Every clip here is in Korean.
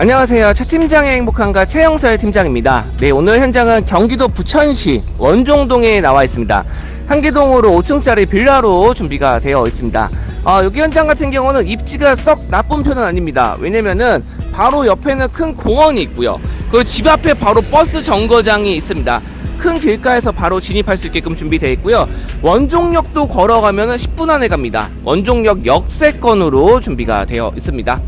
안녕하세요. 최 팀장의 행복한가 최영설 팀장입니다. 네, 오늘 현장은 경기도 부천시 원종동에 나와 있습니다. 한기동으로 5층짜리 빌라로 준비가 되어 있습니다. 아, 여기 현장 같은 경우는 입지가 썩 나쁜 편은 아닙니다. 왜냐면은 바로 옆에는 큰 공원이 있고요. 그리고 집 앞에 바로 버스 정거장이 있습니다. 큰 길가에서 바로 진입할 수 있게끔 준비되어 있고요. 원종역도 걸어가면 10분 안에 갑니다. 원종역 역세권으로 준비가 되어 있습니다.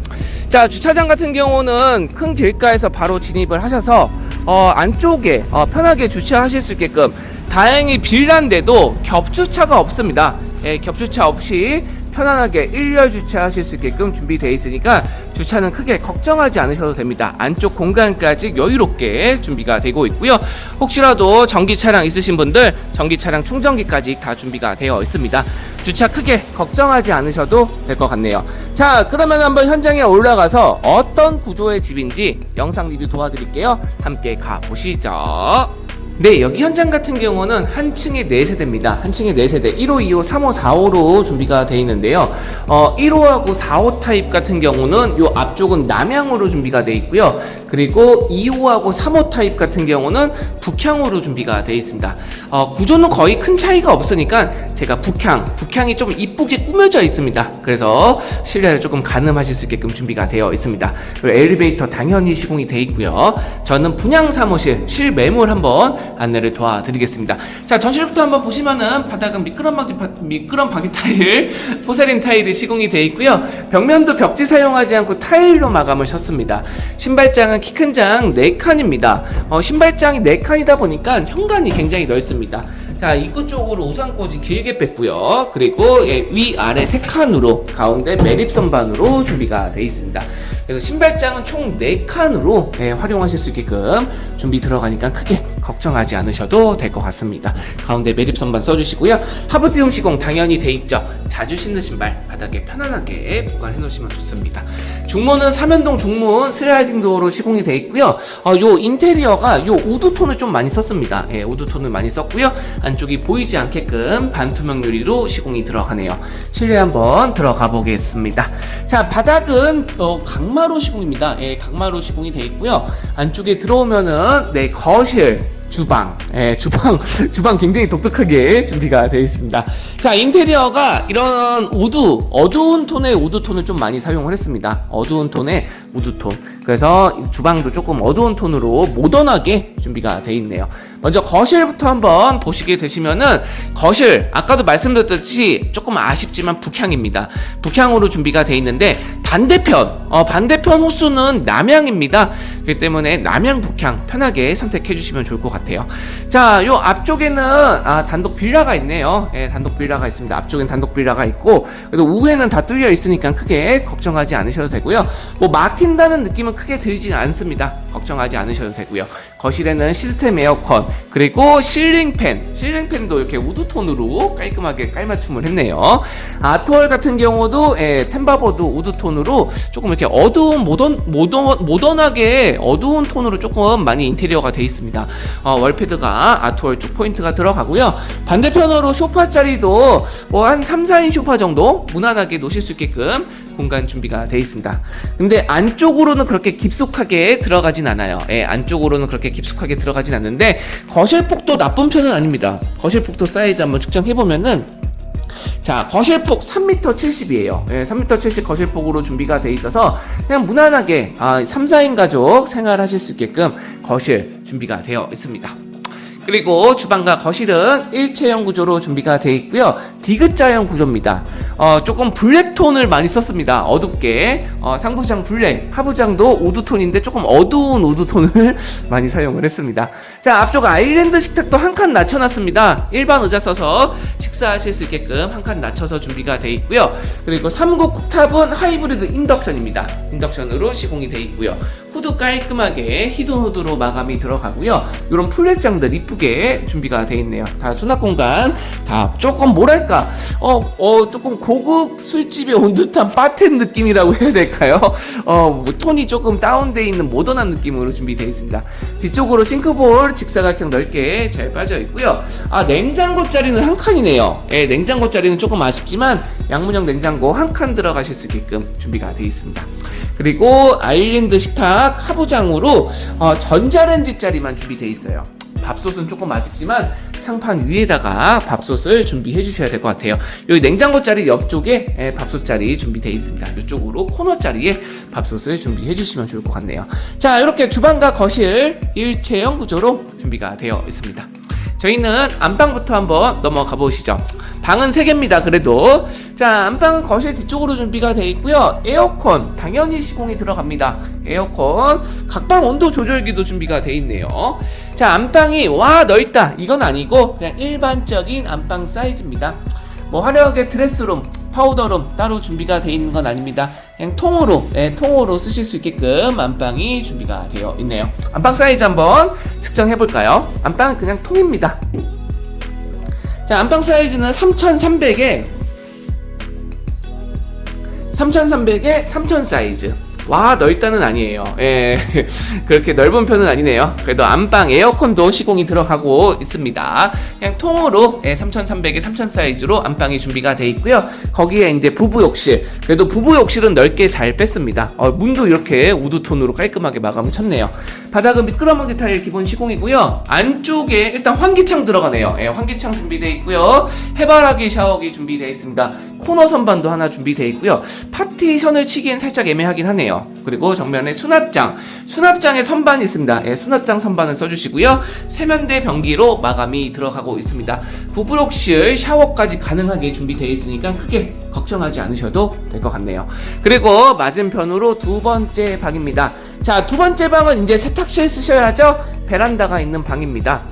자 주차장 같은 경우는 큰 길가에서 바로 진입을 하셔서 어, 안쪽에 어, 편하게 주차하실 수 있게끔 다행히 빌라인데도 겹주차가 없습니다. 예, 겹주차 없이 편안하게 일렬 주차하실 수 있게끔 준비되어 있으니까 주차는 크게 걱정하지 않으셔도 됩니다. 안쪽 공간까지 여유롭게 준비가 되고 있고요. 혹시라도 전기 차량 있으신 분들 전기 차량 충전기까지 다 준비가 되어 있습니다. 주차 크게 걱정하지 않으셔도 될 것 같네요. 자, 그러면 한번 현장에 올라가서 어떤 구조의 집인지 영상 리뷰 도와드릴게요. 함께 가 보시죠. 네, 여기 현장 같은 경우는 한 층에 4세대입니다. 한 층에 4세대 1호, 2호, 3호, 4호로 준비가 되어 있는데요. 어, 1호하고 4호 타입 같은 경우는 요 앞쪽은 남향으로 준비가 되어 있고요. 그리고 2호하고 3호 타입 같은 경우는 북향으로 준비가 되어 있습니다. 어, 구조는 거의 큰 차이가 없으니까 제가 북향, 북향이 좀 이쁘게 꾸며져 있습니다. 그래서 실내를 조금 가늠하실 수 있게끔 준비가 되어 있습니다. 그리고 엘리베이터 당연히 시공이 되어 있고요. 저는 분양 사무실 실매물 한번 안내를 도와드리겠습니다. 자, 전실부터 한번 보시면은 바닥은 미끄럼 방지 파- 미끄럼 방지 타일, 포세린 타일이 시공이 되어 있고요. 벽면도 벽지 사용하지 않고 타일로 마감을 쳤습니다. 신발장은 키 큰 장 4칸입니다. 어, 신발장이 4칸이다 보니까 현관이 굉장히 넓습니다. 자, 입구 쪽으로 우산꽂이 길게 뺐고요. 그리고 예, 위, 아래 세 칸으로 가운데 매립선반으로 준비가 되어 있습니다. 그래서 신발장은 총 4칸으로 예, 활용하실 수 있게끔 준비 들어가니까 크게 걱정하지 않으셔도 될 것 같습니다. 가운데 매립 선반 써주시고요. 하부티움 시공 당연히 돼 있죠. 자주 신는 신발 바닥에 편안하게 보관해 놓으시면 좋습니다. 중문은 삼연동 중문 슬라이딩 도어로 시공이 돼 있고요. 어, 요 인테리어가 요 우드 톤을 좀 많이 썼습니다. 예, 우드 톤을 많이 썼고요. 안쪽이 보이지 않게끔 반투명 유리로 시공이 들어가네요. 실내 한번 들어가 보겠습니다. 자, 바닥은 어, 강마루 시공입니다. 예, 강마루 시공이 돼 있고요. 안쪽에 들어오면은 네, 거실 주방, 예, 주방, 주방 굉장히 독특하게 준비가 되어 있습니다. 자, 인테리어가 이런 우드, 어두운 톤의 우드 톤을 좀 많이 사용을 했습니다. 어두운 톤의 우드 톤. 그래서 주방도 조금 어두운 톤으로 모던하게 준비가 되어 있네요. 먼저 거실부터 한번 보시게 되시면은 거실 아까도 말씀드렸듯이 조금 아쉽지만 북향입니다. 북향으로 준비가 되어 있는데 반대편 어, 반대편 호수는 남향입니다. 그렇기 때문에 남향 북향 편하게 선택해 주시면 좋을 것 같아요. 자, 요 앞쪽에는 아, 단독 빌라가 있네요. 예, 단독 빌라가 있습니다. 앞쪽엔 단독 빌라가 있고 그래도 우에는 다 뚫려 있으니까 크게 걱정하지 않으셔도 되고요. 뭐 막힌다는 느낌은 크게 들지 않습니다. 걱정하지 않으셔도 되고요. 거실에는 시스템 에어컨 그리고 실링팬, 실링팬도 이렇게 우드 톤으로 깔끔하게 깔맞춤을 했네요. 아트월 같은 경우도 예, 템바보드 우드 톤으로 조금 이렇게 어두운 모던 모던 모던하게 어두운 톤으로 조금 많이 인테리어가 돼 있습니다. 어, 월패드가 아트월 쪽 포인트가 들어가고요. 반대편으로 소파 자리도 뭐 한 3, 4인 소파 정도 무난하게 놓으실 수 있게끔 공간 준비가 돼 있습니다. 근데 안쪽으로는 그렇게 깊숙하게 들어가진 않아요. 예, 안쪽으로는 그렇게 깊숙하게 들어가진 않는데 거실 폭도 나쁜 편은 아닙니다. 거실 폭도 사이즈 한번 측정해 보면은 자, 거실폭 3m 70이에요. 예, 3m 70 거실폭으로 준비가 돼 있어서 그냥 무난하게 아, 3, 4인 가족 생활하실 수 있게끔 거실 준비가 되어 있습니다. 그리고 주방과 거실은 일체형 구조로 준비가 되어 있고요. 디귿자형 구조입니다. 어, 조금 블랙톤을 많이 썼습니다. 어둡게 어, 상부장 블랙, 하부장도 우드톤인데 조금 어두운 우드톤을 많이 사용을 했습니다. 자 앞쪽 아일랜드 식탁도 한 칸 낮춰놨습니다. 일반 의자 써서 식사하실 수 있게끔 한 칸 낮춰서 준비가 되어 있고요. 그리고 3구 쿡탑은 하이브리드 인덕션입니다. 인덕션으로 시공이 되어 있고요. 후드 깔끔하게 히든 후드로 마감이 들어가고요. 이런 플랫장들 이쁘게 준비가 되어 있네요. 다 수납 공간 다 조금 뭐랄까 어, 어 조금 고급 술집에 온 듯한 바텐 느낌이라고 해야 될까요? 어, 뭐 톤이 조금 다운돼 있는 모던한 느낌으로 준비되어 있습니다. 뒤쪽으로 싱크볼 직사각형 넓게 잘 빠져 있고요. 아 냉장고 자리는 한 칸이네요. 예, 냉장고 자리는 조금 아쉽지만 양문형 냉장고 한 칸 들어가실 수 있게끔 준비가 되어 있습니다. 그리고 아일랜드 식탁 하부장으로 어, 전자레인지 자리만 준비되어 있어요. 밥솥은 조금 아쉽지만 상판 위에다가 밥솥을 준비해 주셔야 될 것 같아요. 여기 냉장고 자리 옆쪽에 예, 밥솥 자리 준비되어 있습니다. 이쪽으로 코너 자리에 밥솥을 준비해 주시면 좋을 것 같네요. 자, 이렇게 주방과 거실 일체형 구조로 준비가 되어 있습니다. 저희는 안방부터 한번 넘어가 보시죠. 방은 3개입니다. 그래도 자 안방은 거실 뒤쪽으로 준비가 되어 있고요. 에어컨 당연히 시공이 들어갑니다. 에어컨 각방 온도 조절기도 준비가 되어 있네요. 자 안방이 와 넓다 이건 아니고 그냥 일반적인 안방 사이즈입니다. 뭐 화려하게 드레스룸, 파우더룸 따로 준비가 되어 있는 건 아닙니다. 그냥 통으로, 예, 통으로 쓰실 수 있게끔 안방이 준비가 되어 있네요. 안방 사이즈 한번 측정해 볼까요? 안방은 그냥 통입니다. 자, 안방 사이즈는 3,300에 3,300에 3,000 사이즈. 와 넓다는 아니에요. 예, 그렇게 넓은 편은 아니네요. 그래도 안방 에어컨도 시공이 들어가고 있습니다. 그냥 통으로 예, 3,300에 3,000 사이즈로 안방이 준비가 돼 있고요. 거기에 이제 부부 욕실. 그래도 부부 욕실은 넓게 잘 뺐습니다. 어, 문도 이렇게 우드 톤으로 깔끔하게 마감을 쳤네요. 바닥은 미끄럼방지 타일 기본 시공이고요. 안쪽에 일단 환기창 들어가네요. 예, 환기창 준비되어 있고요. 해바라기 샤워기 준비되어 있습니다. 코너 선반도 하나 준비되어 있고요. 파티션을 치기엔 살짝 애매하긴 하네요. 그리고 정면에 수납장, 수납장에 선반이 있습니다. 예, 수납장 선반을 써주시고요. 세면대 변기로 마감이 들어가고 있습니다. 부부욕실 샤워까지 가능하게 준비되어 있으니까 크게 걱정하지 않으셔도 될 것 같네요. 그리고 맞은편으로 두 번째 방입니다. 자, 두 번째 방은 이제 세탁실 쓰셔야죠. 베란다가 있는 방입니다.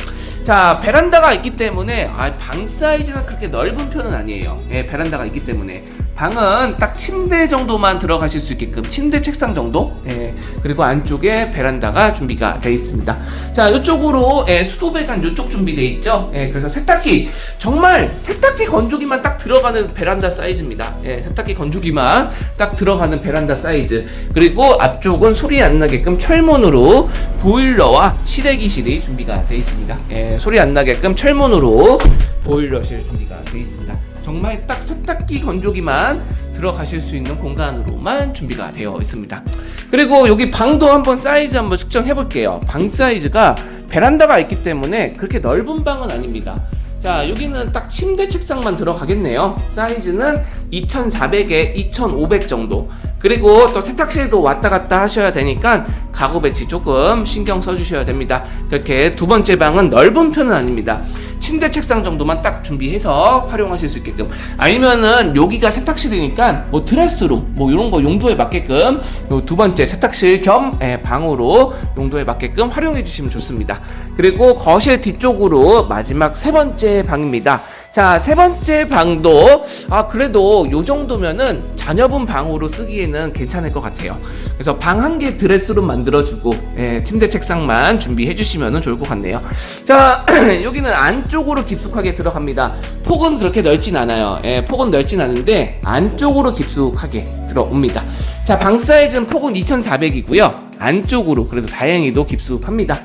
자 베란다가 있기 때문에 아, 방 사이즈는 그렇게 넓은 편은 아니에요 예, 베란다가 있기 때문에 방은 딱 침대 정도만 들어가실 수 있게끔 침대 책상 정도? 예, 그리고 안쪽에 베란다가 준비가 되어 있습니다. 자 이쪽으로 예, 수도 배관 이쪽 준비되어 있죠? 예, 그래서 세탁기. 정말 세탁기 건조기만 딱 들어가는 베란다 사이즈입니다. 예, 세탁기 건조기만 딱 들어가는 베란다 사이즈. 그리고 앞쪽은 소리 안 나게끔 철문으로 보일러와 실외기실이 준비가 되어 있습니다. 예, 소리 안 나게끔 철문으로 보일러실 준비가 되어 있습니다. 정말 딱 세탁기 건조기만 들어가실 수 있는 공간으로만 준비가 되어 있습니다. 그리고 여기 방도 한번 사이즈 한번 측정해 볼게요. 방 사이즈가 베란다가 있기 때문에 그렇게 넓은 방은 아닙니다. 자, 여기는 딱 침대 책상만 들어가겠네요. 사이즈는 2400에 2500 정도. 그리고 또 세탁실도 왔다 갔다 하셔야 되니까 가구 배치 조금 신경 써주셔야 됩니다. 그렇게 두 번째 방은 넓은 편은 아닙니다. 침대 책상 정도만 딱 준비해서 활용하실 수 있게끔 아니면은 여기가 세탁실이니까 뭐 드레스룸 뭐 이런 거 용도에 맞게끔 요두 번째 세탁실 겸 예, 방으로 용도에 맞게끔 활용해 주시면 좋습니다. 그리고 거실 뒤쪽으로 마지막 세 번째 방입니다. 자, 세 번째 방도 아 그래도 요 정도면은 자녀분 방으로 쓰기에는 괜찮을 것 같아요. 그래서 방 한 개 드레스룸 만들어주고 예, 침대 책상만 준비해 주시면 좋을 것 같네요. 자, 여기는 안쪽으로 깊숙하게 들어갑니다. 폭은 그렇게 넓진 않아요. 예, 폭은 넓진 않은데 안쪽으로 깊숙하게 들어옵니다. 자, 방 사이즈는 폭은 2,400이고요. 안쪽으로 그래도 다행히도 깊숙합니다.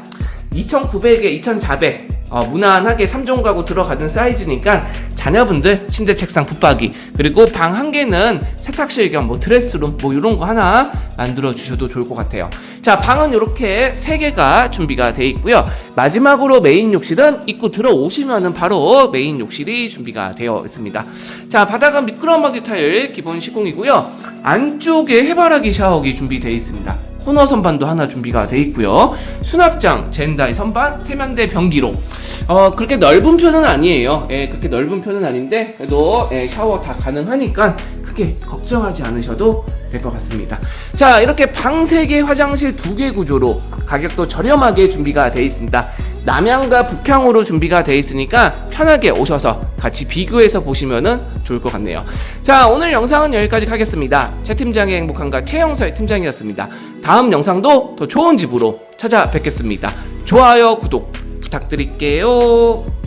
2,900에 2,400 어, 무난하게 3종 가구 들어가는 사이즈니까 자녀분들 침대 책상 붙박이 그리고 방 한 개는 세탁실 겸 뭐 드레스룸 뭐 이런 거 하나 만들어 주셔도 좋을 것 같아요. 자 방은 이렇게 세 개가 준비가 돼 있고요. 마지막으로 메인 욕실은 입구 들어오시면은 바로 메인 욕실이 준비가 되어 있습니다. 자 바닥은 미끄럼 방지 타일 기본 시공이고요. 안쪽에 해바라기 샤워기 준비되어 있습니다. 코너 선반도 하나 준비가 돼 있고요. 수납장, 젠다이 선반, 세면대 변기로. 어, 그렇게 넓은 편은 아니에요. 예, 그렇게 넓은 편은 아닌데, 그래도 예, 샤워 다 가능하니까 크게 걱정하지 않으셔도 될 것 같습니다. 자, 이렇게 방 3개, 화장실 2개 구조로 가격도 저렴하게 준비가 돼 있습니다. 남향과 북향으로 준비가 돼 있으니까 편하게 오셔서 같이 비교해서 보시면은 좋을 것 같네요. 자, 오늘 영상은 여기까지 하겠습니다. 최 팀장의 행복한가 최영서의 팀장이었습니다. 다음 영상도 더 좋은 집으로 찾아뵙겠습니다. 좋아요, 구독 부탁드릴게요.